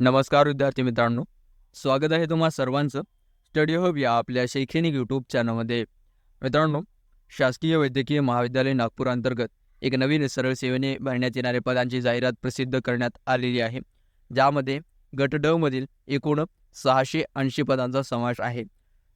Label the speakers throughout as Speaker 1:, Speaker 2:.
Speaker 1: नमस्कार विद्यार्थी मित्रांनो. स्वागत आहे तुम्हा सर्वांचं. स्टडी हब या आपल्या शैक्षणिक यूट्यूब चॅनलमध्ये मित्रांनो शासकीय वैद्यकीय महाविद्यालय नागपूर अंतर्गत एक नवीन सरळ सेवेने भरण्यात येणाऱ्या पदांची जाहिरात प्रसिद्ध करण्यात आलेली आहे. ज्यामध्ये गट ड मधील एकूण सहाशे ऐंशी पदांचा समावेश आहे.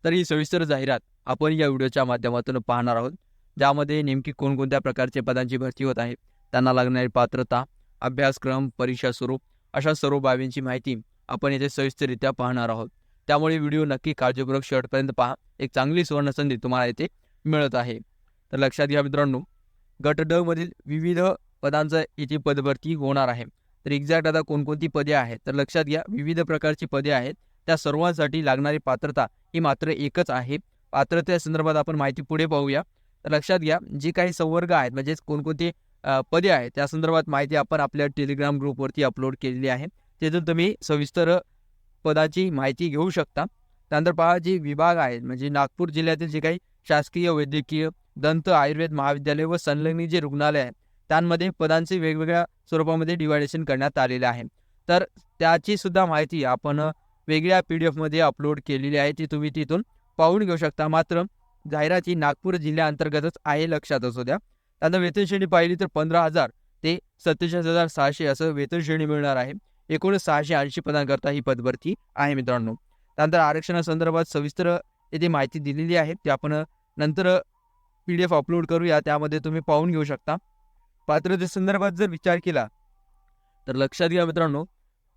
Speaker 1: तर ही सविस्तर जाहिरात आपण या व्हिडिओच्या माध्यमातून पाहणार आहोत. ज्यामध्ये नेमकी कोणकोणत्या प्रकारचे पदांची भरती होत आहे त्यांना लागणारी पात्रता अभ्यासक्रम परीक्षा स्वरूप अशा सर्व बाबींची माहिती आपण येथे सविस्तररित्या पाहणार आहोत. त्यामुळे व्हिडिओ नक्की काळजीपूर्वक शेवटपर्यंत पहा. एक चांगली सुवर्णसंधी तुम्हाला येथे मिळत आहे. तर लक्षात घ्या मित्रांनो गट ड मधील विविध पदांचं इथे पदभरती होणार आहे. तर एक्झॅक्ट आता कोणकोणती पदे आहेत? तर लक्षात घ्या विविध प्रकारची पदे आहेत. त्या सर्वांसाठी लागणारी पात्रता ही मात्र एकच आहे. पात्रते संदर्भात आपण माहिती पुढे पाहूया. तर लक्षात घ्या जी काही संवर्ग आहेत म्हणजेच कोणकोणते पदे आहेत त्या संदर्भात माहिती आपण आपल्या टेलिग्राम ग्रुपवरती अपलोड केलेली आहे. तिथून तुम्ही सविस्तर पदाची माहिती घेऊ शकता. त्यानंतर पहा जे विभाग आहेत म्हणजे नागपूर जिल्ह्यातील जे काही शासकीय वैद्यकीय दंत आयुर्वेद महाविद्यालय व संलग्नित जे रुग्णालय आहेत त्यांमध्ये पदांचे वेगवेगळ्या स्वरूपामध्ये डिवायडेशन करण्यात आलेले आहे. तर त्याची सुद्धा माहिती आपण वेगळ्या पी डी एफमध्ये अपलोड केलेली आहे. ती तुम्ही तिथून पाहून घेऊ शकता. मात्र जाहिरात ही नागपूर जिल्ह्याअंतर्गतच आहे लक्षात असू द्या. त्यांना वेतनश्रेणी पाहिली तर पंधरा हजार ते सत्तेचाळीस हजार सहाशे असं वेतनश्रेणी मिळणार आहे. एकूण सहाशे ऐंशी पदांकरता ही पदभरती आहे मित्रांनो. त्यानंतर आरक्षणासंदर्भात सविस्तर येथे माहिती दिलेली आहे. ती आपण नंतर पी डी एफ अपलोड करूया. त्यामध्ये तुम्ही पाहून घेऊ शकता. पात्रतेसंदर्भात जर विचार केला तर लक्षात घ्या मित्रांनो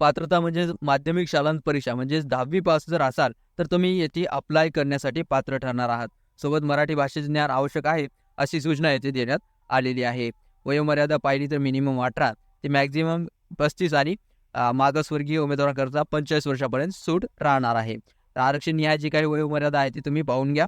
Speaker 1: पात्रता म्हणजे माध्यमिक शालांत परीक्षा म्हणजेच दहावी पास जर असाल तर तुम्ही येथे अप्लाय करण्यासाठी पात्र ठरणार आहात. सोबत मराठी भाषेचे ज्ञान आवश्यक आहे अशी सूचना येथे देण्यात आलेली आहे. वयोमर्यादा पाहिली तर मिनिमम अठरा ते मॅक्झिमम पस्तीस आणि अ, मागासवर्गीय उमेदवारांकरता पंचेचाळीस वर्षापर्यंत सूट राहणार आहे. तर आरक्षण न्याय जी काही वयोमर्यादा आहे ती तुम्ही पाहून घ्या.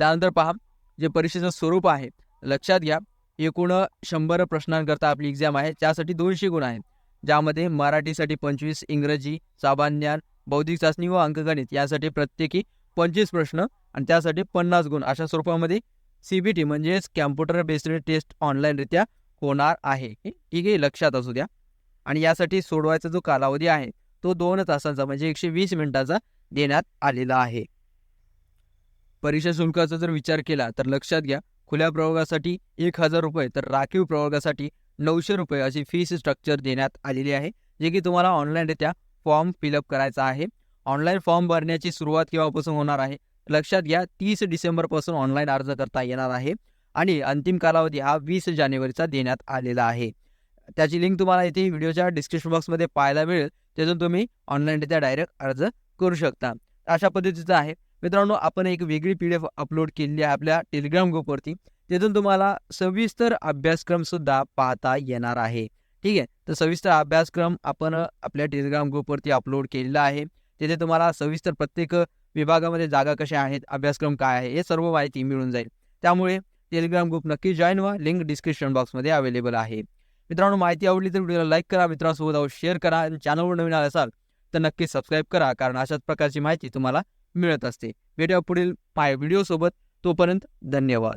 Speaker 1: त्यानंतर पहा जे परीक्षेचं स्वरूप आहे लक्षात घ्या एकूण शंभर प्रश्नांकरता आपली एक्झाम आहे त्यासाठी दोनशे गुण आहेत. ज्यामध्ये मराठीसाठी पंचवीस इंग्रजी सामान्यान बौद्धिक चाचणी व अंकगणित यासाठी प्रत्येकी पंचवीस प्रश्न आणि त्यासाठी पन्नास गुण अशा स्वरूपामध्ये सी बी टी म्हणजेच कॅम्प्युटर बेस्ड टेस्ट ऑनलाईनरित्या होणार आहे. हे ठीक? आहे लक्षात असू द्या. आणि यासाठी सोडवायचा जो कालावधी आहे तो दोन तासांचा म्हणजे एकशे वीस मिनिटाचा देण्यात आलेला आहे. परीक्षा शुल्काचा जर विचार केला तर लक्षात घ्या खुल्या प्रवर्गासाठी एक हजार रुपये तर राखीव प्रवर्गासाठी नऊशे रुपये अशी फीस स्ट्रक्चर देण्यात आलेली आहे जे की तुम्हाला ऑनलाईनरित्या फॉर्म फिलअप करायचा आहे. ऑनलाईन फॉर्म भरण्याची सुरुवात केव्हापासून होणार आहे? लक्षात घ्या तीस डिसेंबरपासून ऑनलाईन अर्ज करता येणार आहे आणि अंतिम कालावधी हा वीस जानेवारीचा देण्यात आलेला आहे. त्याची लिंक तुम्हाला इथे व्हिडिओच्या डिस्क्रिप्शन बॉक्समध्ये पाहायला मिळेल त्यातून तुम्ही ऑनलाईनरित्या डायरेक्ट अर्ज करू शकता. अशा पद्धतीचं आहे. मित्रांनो आपण एक वेगळी पी डी एफ अपलोड केलेली आहे आपल्या टेलिग्राम ग्रुपवरती तिथून तुम्हाला सविस्तर अभ्यासक्रमसुद्धा पाहता येणार आहे. ठीक आहे? तर सविस्तर अभ्यासक्रम आपण आपल्या टेलिग्राम ग्रुपवरती अपलोड केलेला आहे. तिथे तुम्हाला सविस्तर प्रत्येक विभागामध्ये जागा कशा आहेत अभ्यासक्रम काय आहे हे सर्व माहिती मिळून जाईल. त्यामुळे टेलिग्राम ग्रुप नक्की जॉईन व्हा. लिंक डिस्क्रिप्शन बॉक्समध्ये अवेलेबल आहे. मित्रांनो माहिती आवडली तर व्हिडिओला लाईक करा. मित्रांसोबत शेअर करा. आणि चॅनलवर नवीन आला असाल तर नक्की सबस्क्राईब करा. कारण अशाच प्रकारची माहिती तुम्हाला मिळत असते. भेटूया पुढील पाय व्हिडिओसोबत तोपर्यंत धन्यवाद.